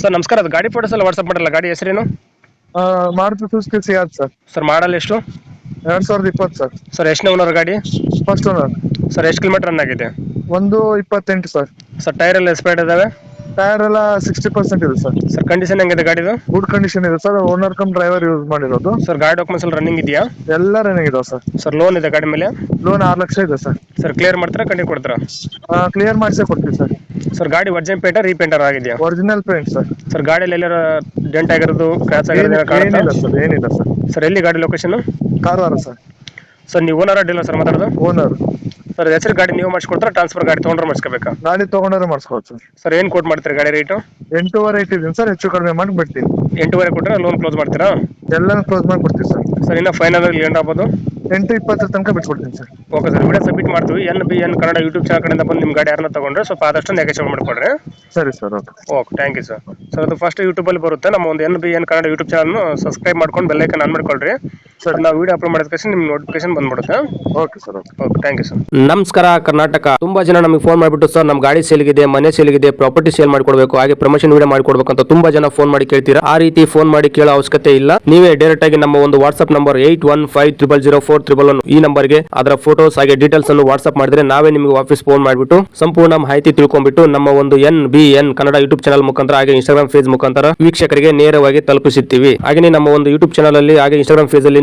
Sir ನಮಸ್ಕಾರ ಅದು ಗಾಡಿ ಫೋಟೋಸ್ ಎಲ್ಲ ವಾಟ್ಸ್ಆಪ್ ಮಾಡಲ್ಲ ಗಾಡಿ ಹೆಸರೇನು? Maruti Suzuki Ciaz sir? Sir model ಎಷ್ಟು? ಎರಡ್ ಸಾವಿರದ ಇಪ್ಪತ್ತು ಸರ್. ಸರ್ ಎಷ್ಟನೇ ಓನರ್ ಗಾಡಿ? ಫಸ್ಟ್ ಓನರ್ ಸರ್ ಎಷ್ಟು ಕಿಲೋಮೀಟರ್ ರನ್ ಆಗಿದೆ? ಒಂದು ಇಪ್ಪತ್ತೆಂಟು ಸರ್. ಸರ್ ಟೈರ್ ಎಲ್ಲ ಎಕ್ಸ್ಪೈರ್ಡ್ ಇದಾವೆ? ಟೈರ್ ಎಲ್ಲ ಸಿಕ್ಸ್ಟಿ ಪರ್ಸೆಂಟ್ ಇದೆ ಸರ್. ಸರ್ ಕಂಡೀಷನ್ ಹೆಂಗಿದೆ ಗಾಡಿದು? ಗುಡ್ ಕಂಡೀಷನ್ ಇದೆ sir. Owner cum driver use ಮಾಡಿರೋದು. ಸರ್ ಗಾಡಿ ಡಾಕ್ಯುಮೆಂಟ್ಸ್ ಎಲ್ಲ ರನ್ನಿಂಗ್ ಇದೆಯಾ? ಎಲ್ಲ ರನ್ನಿಂಗ್ ಇದಾವೆ ಸರ್. ಸರ್ ಲೋನ್ ಇದೆ ಗಾಡಿ ಮೇಲೆ? ಲೋನ್ ಆರು ಲಕ್ಷ ಇದೆ ಸರ್. ಸರ್ ಕ್ಲಿಯರ್ ಮಾಡ್ತಾರಾ ಕಂಡಿ ಕೊಡ್ತಾರಾ? ಕ್ಲಿಯರ್ ಮಾಡಿಸೇ ಕೊಡ್ತೀವಿ ಸರ್. ಸರ್ ಗಾಡಿ ವರ್ಜನ್ ಪೇಟ ರೀಪೇಂಟರ್ ಆಗಿದೆಯಾ? ಒರಿಜಿನಲ್ ಪೇಂಟ್ ಸರ್ ಸರ್ ಗಾಡಿಯಲ್ಲಿ ಎಲ್ಲರ ಡೆಂಟ್ ಆಗಿರೋದು ಏನೋ ಏನಿಲ್ಲ ಕಾಣುತ್ತಾ? ಸರ್ ಏನಿಲ್ಲ ಸರ್ ಸರ್ ಎಲ್ಲಿ ಗಾಡಿ ಲೊಕೇಶನ್ ಕಾರವಾರ ಸರ್ ಸರ್ ನೀವು ಓನರ್ ಅಡ್ಡಿಲ್ಲ ಸರ್ ಮಾತಾಡೋದು? ಓನರ್ ಸರ್ ಹೆಸರು ಗಾಡಿ ನೀವು ಮಾಡಿಸ್ಕೊಡ್ತಾರೆ ಟ್ರಾನ್ಸ್ಫರ್ ಗಾಡಿ ತೊಗೊಂಡ್ರೆ ಮಾಡಿಸ್ಕೋಬೇಕಾ? ಗಾಡಿ ತಗೊಂಡ್ರೆ ಮಾಡಿಸ್ಕೋಬೋದು ಸರ್ ಸರ್ ಏನು ಕೋಟ್ ಮಾಡ್ತೀರಾ ಗಾಡಿ ರೇಟು ಎಂಟೂವರೆ ಇಟ್ಟಿದ್ದೀನಿ ಸರ್ ಹೆಚ್ಚು ಕಡಿಮೆ ಮಾಡಿ ಬಿಡ್ತೀನಿ. ಎಂಟೂವರೆ ಕೊಟ್ಟರೆ ಲೋನ್ ಕ್ಲೋಸ್ ಮಾಡ್ತೀರಾ? ಎಲ್ಲಾನು ಕ್ಲೋಸ್ ಮಾಡಿ ಕೊಡ್ತೀವಿ ಸರ್ ಸರ್ ಇನ್ನು ಫೈನಲ್ ಲೇಟ್ ಆಗ್ಬೋದು? ಎಂಟು ಇಪ್ಪತ್ತರ ತನಕ ಬಿಟ್ಕೊಡ್ತೀನಿ sir. Okay sir video submit ಮಾಡ್ತೀವಿ. N B N Kannada YouTube channel ಕಡೆಯಿಂದ ಬಂದು ನಿಮ್ಮ ಗಾಡಿ ಯಾರನ್ನ ತಗೊಂಡ್ರೆ ಸ್ವಲ್ಪ ಆದಷ್ಟು ನೆಗೆಷನ್ ಮಾಡಿಕೊಡ್ರಿ. ಸರಿ sir okay okay thank you sir sir ಅದು ಫಸ್ಟ್ ಯೂಟ್ಯೂಬಲ್ಲಿ ಬರುತ್ತೆ. ನಮ್ಮ ಒಂದು N B N Kannada YouTube ಚಾನಲ್ನು subscribe ಮಾಡ್ಕೊಂಡು ಬೆಲ್ಲೈಕನ್ ಆನ್ ಮಾಡ್ಕೊಳ್ರಿ. ಸರಿ ನಾವು ವಿಡಿಯೋ ಅಪ್ಲೋಡ್ ಮಾಡಿದ ತಕ್ಷಣ ನಿಮ್ಗೆ ನೋಟಿಫಿಕೇಶನ್ ಬಂದ್ಬಿಡುತ್ತೆ. Okay sir okay okay thank you sir ನಮಸ್ಕಾರ ಕರ್ನಾಟಕ. ತುಂಬಾ ಜನ ನಮಗೆ ಫೋನ್ ಮಾಡಿಬಿಟ್ಟು ಸರ್ ನಮ್ಮ ಗಾಡಿ ಸೇಲ್ಗಿದೆ ಮನೆ ಸೇಲ್ಗಿದೆ ಪ್ರಾಪರ್ಟಿ ಸೇಲ್ ಮಾಡ್ಕೊಡ್ಬೇಕು ಹಾಗೆ ಪ್ರಮೋಷನ್ ವಿಡಿಯೋ ಮಾಡ್ಕೊಡ್ಬೇಕು ಅಂತ ತುಂಬಾ ಜನ ಫೋನ್ ಮಾಡಿ ಕೇಳ್ತೀರಾ? ಆ ರೀತಿ ಫೋನ್ ಮಾಡಿ ಕೇಳೋ ಅವಶ್ಯಕತೆ ಇಲ್ಲ. ನೀವೇ ಡೈರೆಕ್ಟ್ ಆಗಿ ನಮ್ಮ ಒಂದು WhatsApp number eight one five triple zero four triple one ಈ ನಂಬರ್ಗೆ ಅದರ ಫೋಟೋಸ್ ಹಾಗೆ ಡೀಟೇಲ್ಸ್ ಅನ್ನು ವಾಟ್ಸ್ಆಪ್ ಮಾಡಿದ್ರೆ ನಾವೇ ನಿಮಗೆ ವಾಪಸ್ ಫೋನ್ ಮಾಡಿಬಿಟ್ಟು ಸಂಪೂರ್ಣ ಮಾಹಿತಿ ತಿಳ್ಕೊಂಡ್ಬಿಟ್ಟು ನಮ್ಮ ಒಂದು N B N Kannada YouTube channel ಮುಖಾಂತರ ಹಾಗೆ ಇನ್ಸ್ಟಾಗ್ರಾಮ್ ಫೇಸ್ ಮುಖಾಂತರ ವೀಕ್ಷಕರಿಗೆ ನೇರವಾಗಿ ತಲುಪಿಸುತ್ತೀವಿ. ಹಾಗೆ ನಮ್ಮ ಒಂದು ಯೂಟ್ಯೂಬ್ ಚಾನಲ್ ಅಲ್ಲಿ ಹಾಗೆ ಇನ್ಸ್ಟಾಗ್ರಾಮ್ ಫೇಸ್ ಅಲ್ಲಿ